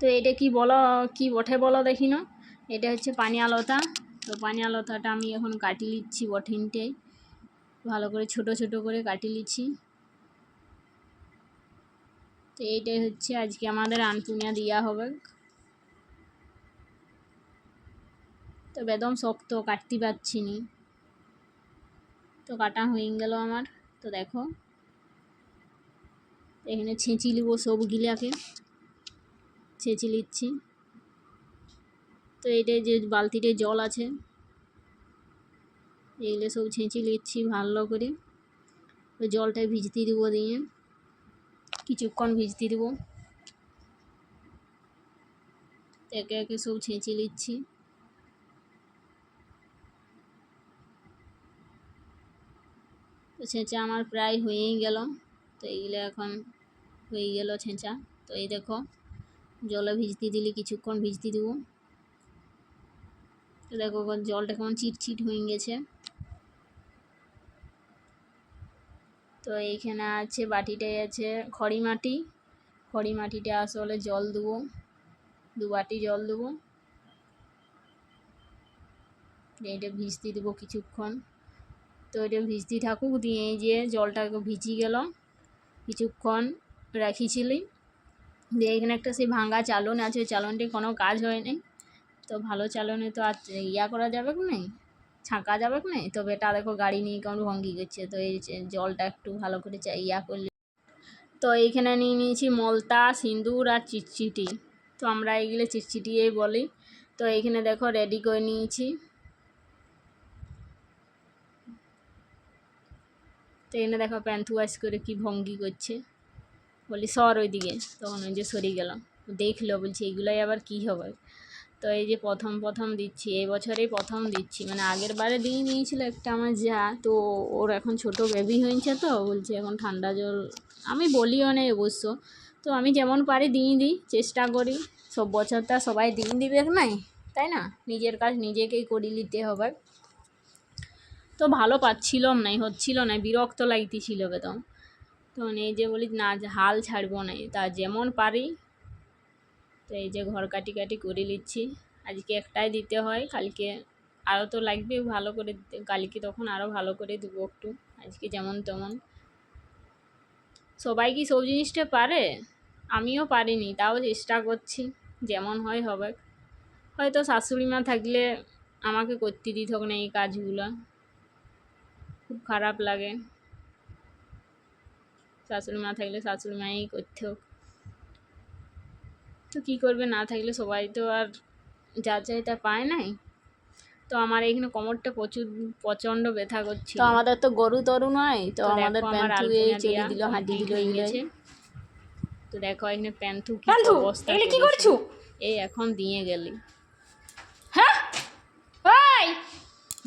তো এটা কি বলো, কি বটে বলো দেখি না। এটা হচ্ছে পানিয়া লতা তো পানিয়া লতাটা আমি এখন কাটি নিচ্ছি বঠিনটাই ভালো করে ছোট ছোট করে কাটি নিচ্ছি। তো এইটাই হচ্ছে আজকে আমাদের আনপুনিয়া দেওয়া হবে। তো বেদম শক্ত, কাটতে পারছি নি। তো কাটা হয়ে গেল আমার। তো দেখো, এখানে ছেঁচি নিব সবগুলাকে। ছেঁচি নিচ্ছি তো এইটাই যে বালতিতে জল আছে, এইগুলো সব ছেঁচি নিচ্ছি ভালো করে। ওই জলটায় ভিজতে দেবো দিয়ে, কিছুক্ষণ ভিজতে দেবো। একে একে সব ছেঁচে নিচ্ছি তো ছেঁচা আমার প্রায় হয়েই গেল। তো এইগুলো এখন হয়ে গেল ছেঁচা। তো এই দেখো জলে ভিজতে দিলে কিছুক্ষণ ভিজতে দেবো। দেখো জলটা কেমন চিটচিট হয়ে গেছে। তো এইখানে আছে বাটিটায় আছে খড়ি মাটি। খড়ি মাটিটা আসলে জল দেবো। দু বাটি জল দেবো। এইটা ভিজতে দেবো কিছুক্ষণ। তো এটা ভিজতে থাকুক, দিয়ে যে জলটাকে ভিজি গেল, কিছুক্ষণ রাখিছিলি। দিয়ে এখানে একটা সেই ভাঙা চালন আছে, ওই চালনটি কোনো কাজ হয়নি। তো ভালো চালনে তো আর ইয়া করা যাবে নেই? ছাঁকা যাবে নেই? তো বেটা দেখো গাড়ি নিয়ে কেমন ভঙ্গি করছে। তো এই জলটা একটু ভালো করে ইয়া করলে। তো এইখানে নিয়ে নিয়েছি মলতা, সিঁদুর আর চিটচিটি। তো আমরা এইগুলো চিটচিটিয়েই বলি। তো এইখানে দেখো রেডি করে নিয়েছি। তো এখানে দেখো প্যান্থু করে কি ভঙ্গি করছে। বলি, সর ওইদিকে। তখন ওই যে সরে গেলাম। দেখল, বলছি, এগুলোই আবার কি হবে তো এই যে প্রথম প্রথম দিচ্ছি, এই বছরেই প্রথম দিচ্ছি। মানে আগের বারে দিয়ে নিয়েছিল একটা আমার যা, তো ওর এখন ছোট বেবি হয়েছে তো, বলছে এখন ঠান্ডা জল, আমি বলিও না অবশ্য। তো আমি যেমন পারি দিয়ে দিই, চেষ্টা করি। সব বছরটা সবাই দিন দিবে নাই, তাই না? নিজের কাজ নিজেকেই করি নিতে হবে। তো ভালো পাচ্ছিলাম নাই হচ্ছিল না, বিরক্ত লাগতেছিল বেদম। তো এই যে বলি না হাল ছাড়বো না, তা যেমন পারি। তো এই যে ঘর কাটি কাটি করে নিচ্ছি। আজকে একটাই দিতে হয়, কালকে আরও তো লাগবে ভালো করে কালকে তখন আরও ভালো করে দেবো একটু, আজকে যেমন তেমন। সবাই কি সব জিনিসটা পারে? আমিও পারিনি, তাও চেষ্টা করছি, যেমন হয় হবে। হয়তো শাশুড়ি মা থাকলে আমাকে করতে দিত না এই কাজগুলো। খুব খারাপ লাগে। শাশুড়ি মা থাকলে শাশুড়ি মাই করতে। হোক তো কী করবে না থাকলে সবাই তো আর যা চাই তা পায় নাই। তো আমার এখানে কোমরটা প্রচুর প্রচণ্ড ব্যথা করছে তো আমাদের তো গরু তরু নয় তো আমাদের দিল হাঁটি দিল গেছে। তো দেখো এখানে প্যান্থু কি অবস্থা এগুলো কি করছ। এই এখন দিয়ে গেলি। হ্যাঁ? ওই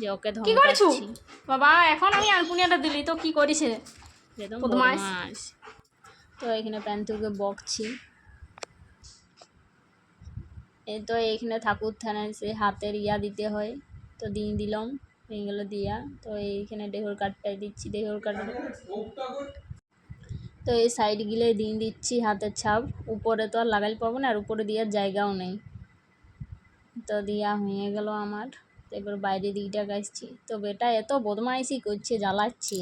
যে ওকে কি করছ? ধমকাচ্ছি বাবা এখন আমি আলপুনিয়াটা দিলি তো কি করিস একদম। বদমাস তো এখানে প্যান্থুকে বকছি এই তো এইখানে ঠাকুর থানায় সে হাতের ইয়া দিতে হয় তো দিয়ে দিলাম এইগুলো দিয়া তো এইখানে ডেহর কাঠটাই দিচ্ছি ডেহর কাঠ তো এই সাইডগুলো দিয়ে দিচ্ছি হাতের ছাপ উপরে তো আর লাগাইল পাবো না আর উপরে দেওয়ার জায়গাও নেই তো দিয়া হয়ে গেল আমার এবার বাইরে দিকটা গাছছি তো বেটা এত বদমাইশি করছে জ্বালাচ্ছে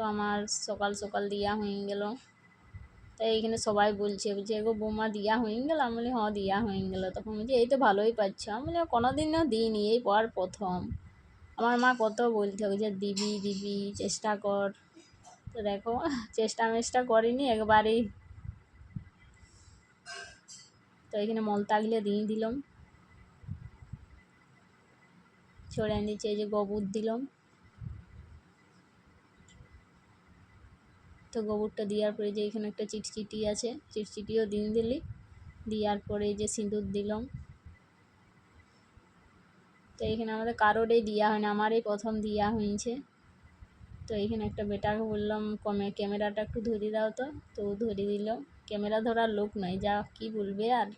তো আমার সকাল সকাল দিয়া হয়ে গেল। তো এইখানে সবাই বলছে বলছে এগো বৌমা দিয়া হয়ে গেল? আমি বলি হ্যাঁ দিয়া হয়ে গেল। তখন বলছি, এই তো ভালোই পাচ্ছ। আমি বলি কোনো দিনও দিইনি, এই পর প্রথম। আমার মা কত বলতে হবে যে, দিবি দিবি, চেষ্টা কর। তো দেখো, চেষ্টা মেষ্টা করিনি, একবারেই। তো এখানে মলতাগুলো দিয়ে দিলাম। ছড়ে নিচে যে গোবর দিলাম। তো গোবরটা দেওয়ার পরে যে এখানে একটা চিটচিটি আছে, চিটচিটিও দিন দিলি। দেওয়ার পরে যে সিঁদুর দিলাম। তো এখানে আমাদের কারোরই দেওয়া হয় না, আমারই প্রথম দেওয়া হয়েছে। তো এখানে একটা বেটাকে বললাম, কমে, ক্যামেরাটা একটু ধরে দাও তো। তো ধরে দিল। ক্যামেরা ধরার লোক নয়, যা কি বলবে আর